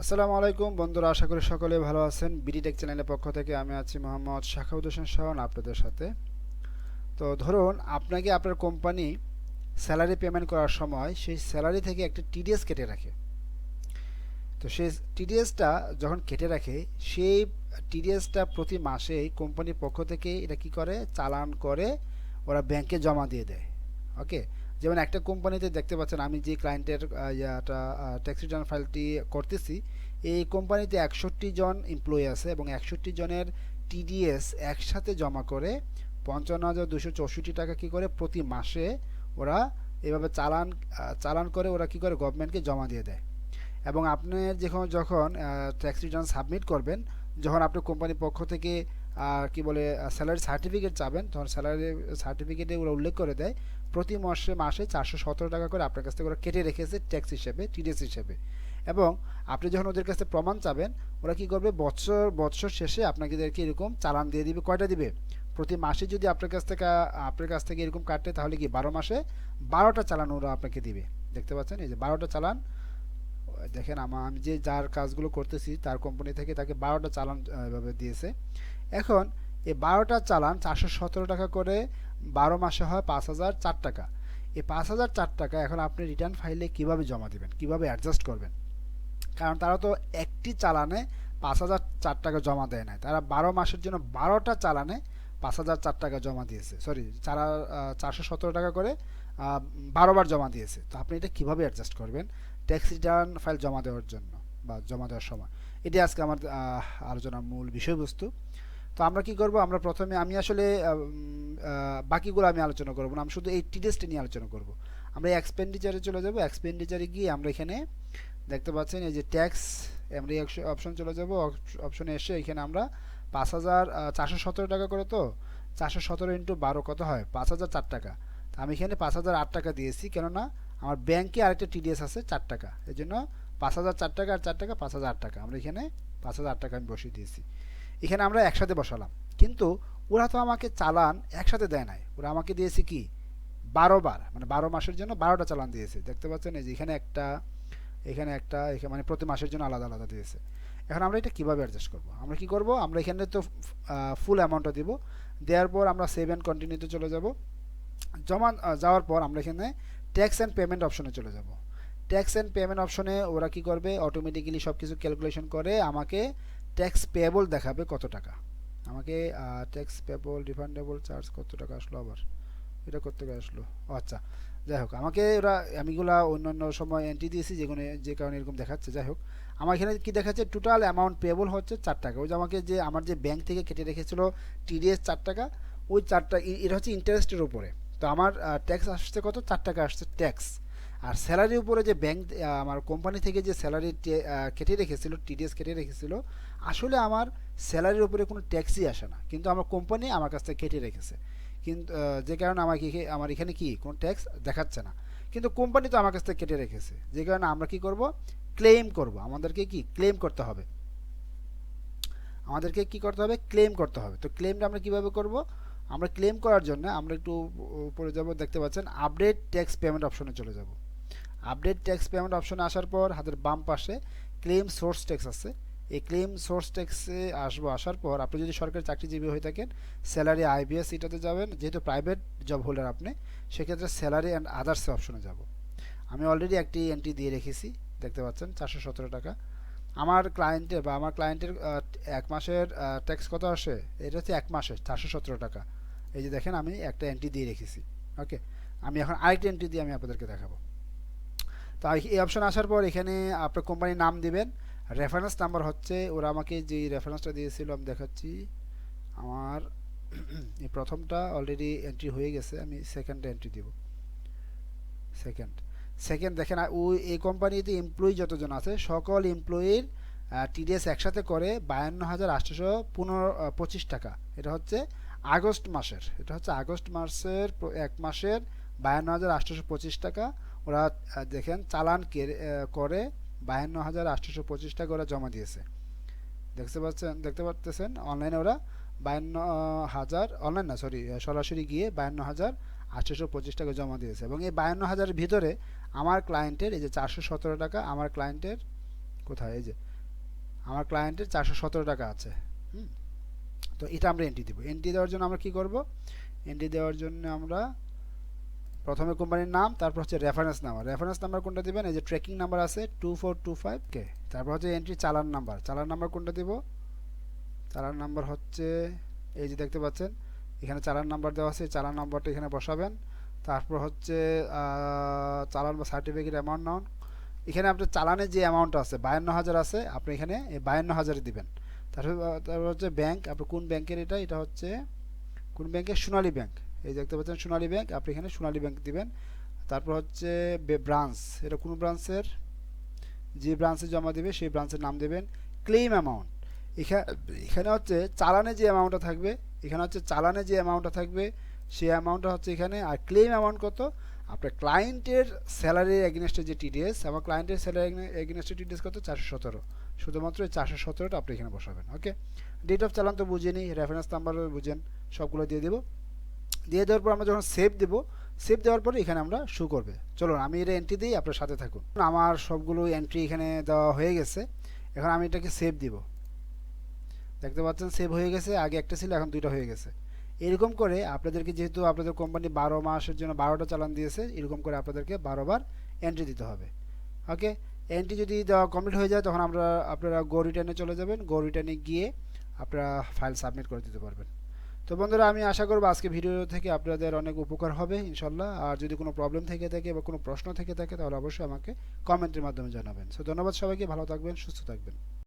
আসসালামু আলাইকুম। বন্ধুরা, আশা করি সকলে ভালো আছেন। বিডিটেক চ্যানেলের পক্ষ থেকে আমি আছি মোহাম্মদ শাখাউদ হোসেন শাহন আপনাদের সাথে। তো ধরুন, আপনাকে আপনার কোম্পানি স্যালারি পেমেন্ট করার সময় সেই স্যালারি থেকে একটা টিডিএস কেটে রাখে। তো সেই টিডিএসটা যখন কেটে রাখে, সেই টিডিএসটা প্রতি মাসে কোম্পানির পক্ষ থেকে এটা কি করে? চালান করে ওরা ব্যাংকে জমা দিয়ে দেয়। ওকে? যেমন একটা কোম্পানিতে দেখতে পাচ্ছেন, আমি যে ক্লায়েন্টের ইয়াটা ট্যাক্স রিটার্ন ফাইলটি করতেছি, এই কোম্পানিতে একষট্টি জন এমপ্লয়ি আছে এবং একষট্টি জনের টিডিএস একসাথে জমা করে পঞ্চান্ন হাজার দুশো চৌষট্টি টাকা কী করে প্রতি মাসে ওরা এভাবে চালান চালান করে ওরা কী করে গভর্নমেন্টকে জমা দিয়ে দেয়। এবং আপনি যখন যখন ট্যাক্স রিটার্ন সাবমিট করবেন, যখন আপনার কোম্পানির পক্ষ থেকে কি বলে স্যালারি সার্টিফিকেট চাবেন, তখন স্যালারি সার্টিফিকেটে ওরা উল্লেখ করে দেয়। প্রতি মাসে মাসে চারশো সতেরো টাকা করে আপনার কাছ থেকে ওরা কেটে রেখেছে ট্যাক্স হিসেবে টিডিএস হিসেবে। এবং আপনি যখন ওদের কাছে প্রমাণ চাবেন, ওরা কি করবে? বছর বছর শেষে আপনাদেরকে এরকম চালান দিয়ে দিবে, কয়টা দিবে? প্রতি মাসে যদি আপনার কাছ থেকে, আপনার কাছ থেকে এরকম কাটে, তাহলে কি বারো মাসে বারোটা চালান ওরা আপনাকে দিবে। দেখতে পাচ্ছেন? এই যে বারোটা চালান, দেখেন আমা, আমি যে, যার কাজগুলো করতেছি, তার কোম্পানি থেকে তাকে বারোটা চালান এভাবে দিয়েছে। এখন এই বারোটা চালান চারশো সতেরো টাকা করে বারো মাসে হয় পাঁচ হাজার চার টাকা। এই পাঁচ হাজার চার টাকা এখন আপনি রিটার্ন ফাইলে কীভাবে জমা দিবেন? কীভাবে অ্যাডজাস্ট করবেন? কারণ তারা তো একটি চালানে পাঁচ হাজার চার টাকা জমা দেয় না তারা বারো মাসের জন্য বারোটা চালানে পাঁচ হাজার চার টাকা জমা দিয়েছে। সরি চারা চারশো সতেরো টাকা করে বারোবার জমা দিয়েছে। তো আপনি এটা কীভাবে অ্যাডজাস্ট করবেন? ট্যাক্স রিটার্ন ফাইল জমা দেওয়ার জন্য বা জমা দেওয়ার সময়। এটি আজকে আমার আলোচনার মূল বিষয়বস্তু। তো আমরা কি করব? আমরা প্রথমে আমি আসলে বাকিগুলো আমি আলোচনা করব না। আমি শুধু এই টিডিএসটি নিয়ে আলোচনা করব। আমরা এক্সপেন্ডিচারে চলে যাব। এক্সপেন্ডিচারে গিয়ে আমরা এখানে দেখতে পাচ্ছেন এই যে ট্যাক্স আমরা অপশন চলে যাব। অপশনে এসে এখানে আমরা পাঁচ হাজার চারশো সতেরো টাকা করে তো? চারশো সতেরো ইন্টু বারো কত হয়? পাঁচ হাজার চার টাকা। আমি এখানে পাঁচ হাজার আট টাকা দিয়েছি। কেননা আমার ব্যাংকে আরেকটা টিডিএস আছে চার টাকা। এই জন্য পাঁচ হাজার চার টাকা আর চার টাকা পাঁচ হাজার আট টাকা। আমরা এখানে পাঁচ হাজার আট টাকা আমি বসিয়ে দিয়েছি। এখানে আমরা একসাথে বসালাম। কিন্তু ওরা তো আমাকে চালান একসাথে দেয় নাই। ওরা আমাকে দিয়েছে কি? বারো বার। মানে বারো মাসের জন্য বারোটা চালান দিয়েছে। দেখতে পাচ্ছেন এই যে এখানে একটা এখানে একটা এখানে মানে প্রতি মাসের জন্য আলাদা আলাদা দিয়েছে। এখন আমরা এটা কীভাবে অ্যাডজাস্ট করব? আমরা কি করব? আমরা এখানে তো ফুল অ্যামাউন্টটা দিব। দেওয়ার পর আমরা সেভ অ্যান্ড কন্টিনিউতে চলে যাব। জমা যাওয়ার পর আমরা এখানে ট্যাক্স অ্যান্ড পেমেন্ট অপশনে চলে যাব। ট্যাক্স অ্যান্ড পেমেন্ট অপশনে ওরা কি করবে? অটোমেটিক্যালি সব কিছু ক্যালকুলেশন করে আমাকে ট্যাক্স পেয়েবল দেখাবে কত টাকা। আমাকে ট্যাক্স পেবল রিফান্ডেবল চার্জ কত টাকা আসলো আবার? এটা করতে আসলো। আচ্ছা। যাই হোক, আমাকে ওরা আমিগুলা অন্য অন্য সময় এন্ট্রি দিয়েছি যেগুলো যে কারণে এরকম দেখাচ্ছে। যাই হোক, আমার এখানে কি দেখাচ্ছে? টোটাল অ্যামাউন্ট পেবল হচ্ছে চার টাকা। ওই যে আমাকে যে, আমার যে ব্যাংক থেকে কেটে রেখেছিল টিডিএস চার টাকা, ওই চারটা এটা হচ্ছে ইন্টারেস্টের উপরে। তো আমার ট্যাক্স আসছে কত? চার টাকা আসছে ট্যাক্স আর স্যালারির উপরে যে ব্যাংক আমার কোম্পানি থেকে যে স্যালারি কেটে রেখেছিল টিডিএস কেটে রেখেছিল, আসলে আমার স্যালারির উপরে কোনো ট্যাক্সই আসে না। কিন্তু আমার কোম্পানি আমার কাছ থেকে কেটে রেখেছে। কিন্তু যে কারণে আমাকে আমার এখানে কি, কোনো ট্যাক্স দেখাচ্ছে না। কিন্তু কোম্পানি তো আমার কাছ থেকে কেটে রেখেছে। যে কারণে আমরা কি করব? ক্লেম করব। আমাদেরকে কি? ক্লেম করতে হবে। আমাদেরকে কি করতে হবে? ক্লেম করতে হবে। তো ক্লেমটা আমরা কীভাবে করব? আমরা ক্লেম করার জন্য আমরা একটু উপরে যাব। দেখতে পাচ্ছেন আপডেট ট্যাক্স পেমেন্ট অপশনে চলে যাব। আপডেট ট্যাক্স পেমেন্ট অপশনে আসার পর হাতের বাম পাশে ক্লেম সোর্স ট্যাক্স আছে। এই ক্লেম সোর্স ট্যাক্সে আসব, আসার পর আপনি যদি সরকারি চাকরিজীবী হয়ে থাকেন, স্যালারি আইবিএস এটাতে যাবেন। যেহেতু প্রাইভেট জব হোল্ডার আপনি, সেক্ষেত্রে স্যালারি অ্যান্ড আদার্সে অপশনে যাব। আমি অলরেডি একটি এন্ট্রি দিয়ে রেখেছি, দেখতে পাচ্ছেন, চারশো সতেরো টাকা। আমার ক্লায়েন্টের বা আমার ক্লায়েন্টের এক মাসের ট্যাক্স কত আসে? এটা হচ্ছে এক মাসের, চারশো সতেরো টাকা। এই যে দেখেন, আমি একটা এন্ট্রি দিয়ে রেখেছি। ওকে আমি এখন আরেকটা এন্ট্রি দিয়ে আমি আপনাদেরকে দেখাবো। তো এই- অপশন আসার পর এখানে আপনার কোম্পানির নাম দিবেন। রেফারেন্স নাম্বার হচ্ছে, ওরা আমাকে যে রেফারেন্সটা দিয়েছিল, আমি দেখাচ্ছি। আমার এই প্রথমটা অলরেডি এন্ট্রি হয়ে গেছে, আমি সেকেন্ডটা এন্ট্রি দিব। সেকেন্ড সেকেন্ড দেখেন ওই এই কোম্পানিতে এমপ্লয়ি যতজন আছে, সকল এমপ্লয়ির টিডিএস একসাথে করে বায়ান্ন হাজার আটশোশো পনেরো পঁচিশ টাকা। এটা হচ্ছে আগস্ট মাসের, এটা হচ্ছে আগস্ট মাসের, এক মাসের বায়ান্ন হাজার আটশোশো পঁচিশ টাকা। ওরা দেখেন চালান করে বায়ান্ন হাজার আটশোশো পঁচিশ টাকা ওরা জমা দিয়েছে। দেখতে পাচ্ছেন দেখতে পাচ্ছেন অনলাইনে ওরা বায়ান্ন হাজার অনলাইন না সরি সরাসরি গিয়ে বায়ান্ন হাজার আটশোশো পঁচিশ টাকা জমা দিয়েছে। এবং এই বায়ান্ন হাজারের ভিতরে আমার ক্লায়েন্টের এই যে চারশো সতেরো টাকা, আমার ক্লায়েন্টের কোথায়? এই যে আমার ক্লায়েন্টের চারশো সতেরো টাকা আছে। হুম? তো এটা আমরা এন্ট্রি দেবো। এন্ট্রি দেওয়ার জন্য আমরা কি করব? এন্ট্রি দেওয়ার জন্য আমরা প্রথমে কোম্পানির নাম, তারপর হচ্ছে রেফারেন্স নাম্বার রেফারেন্স নাম্বার কোনটা দিবেন? এই যে ট্র্যাকিং নাম্বার আছে টু ফোর টু ফাইভ কে তারপর হচ্ছে এন্ট্রি চালান নাম্বার চালান নাম্বার কোনটা দিব? চালান নাম্বার হচ্ছে, এই যে দেখতে পাচ্ছেন, এখানে চালান নাম্বার দেওয়া আছে, চালান নাম্বারটা এখানে বসাবেন। তারপর হচ্ছে চালান বা সার্টিফিকেট অ্যামাউন্ট নাউন এখানে আপনার চালানের যে অ্যামাউন্ট আছে, বায়ান্ন হাজার আছে, আপনি এখানে এই বায়ান্ন হাজার দিবেন। তারপর তারপর হচ্ছে ব্যাংক আপনার কোন ব্যাংকের এটা? এটা হচ্ছে, কোন ব্যাংকের সোনালী ব্যাংক এই দেখতে পাচ্ছেন সোনালী ব্যাংক, আপনি এখানে সোনালী ব্যাংক দিবেন। তারপর হচ্ছে ব্রাঞ্চ, এটা কোন ব্রাঞ্চের? যে ব্রাঞ্চে জমা দেবে, সেই ব্রাঞ্চের নাম দেবেন ক্লেম অ্যামাউন্ট। এখানে এখানে হচ্ছে চালানে যে অ্যামাউন্টটা থাকবে, এখানে হচ্ছে চালানে যে অ্যামাউন্টটা থাকবে, সেই অ্যামাউন্টটা হচ্ছে এখানে, আর ক্লেম অ্যামাউন্ট কত? আপনার ক্লায়েন্টের স্যালারি এগেনস্টে যে টিডিএস, আমার ক্লায়েন্টের স্যালারি এগেনস্টে টিডিএস কত? চারশো সতেরো। শুধুমাত্র এই চারশো সতেরোটা আপনি এখানে বসাবেন, ওকে? ডেট অফ চালান তো বুঝে নিই রেফারেন্স নাম্বারও বুঝেন, সবগুলো দিয়ে দেবো। দিয়ে দেওয়ার পর আমরা যখন সেভ দেবো সেভ দেওয়ার পরে এখানে আমরা শু করবে। চলুন, আমি এটা এন্ট্রি দিই, আপনার সাথে থাকুন। আমার সবগুলো এন্ট্রি এখানে দেওয়া হয়ে গেছে। এখন আমি এটাকে সেভ দিব। দেখতে পাচ্ছেন সেভ হয়ে গেছে, আগে একটা ছিল, এখন দুইটা হয়ে গেছে। এরকম করে আপনাদেরকে যেহেতু আপনাদের কোম্পানি বারো মাসের জন্য বারোটা চালান দিয়েছে, এরকম করে আপনাদেরকে বারোবার এন্ট্রি দিতে হবে। ওকে এন্ট্রি যদি দেওয়া কমপ্লিট হয়ে যায়, তখন আমরা, আপনারা গো রিটার্নে চলে যাবেন। গো রিটার্নে গিয়ে আপনারা ফাইল সাবমিট করে দিতে পারবেন। তো বন্ধুরা, আমি আশা করব আজকে ভিডিও থেকে আপনাদের অনেক উপকার হবে, ইনশাল্লাহ। আর যদি কোনো প্রবলেম থেকে থাকে বা কোনো প্রশ্ন থেকে থাকে, তাহলে অবশ্যই আমাকে কমেন্টের মাধ্যমে জানাবেন। সো ধন্যবাদ সবাইকে, ভালো থাকবেন, সুস্থ থাকবেন।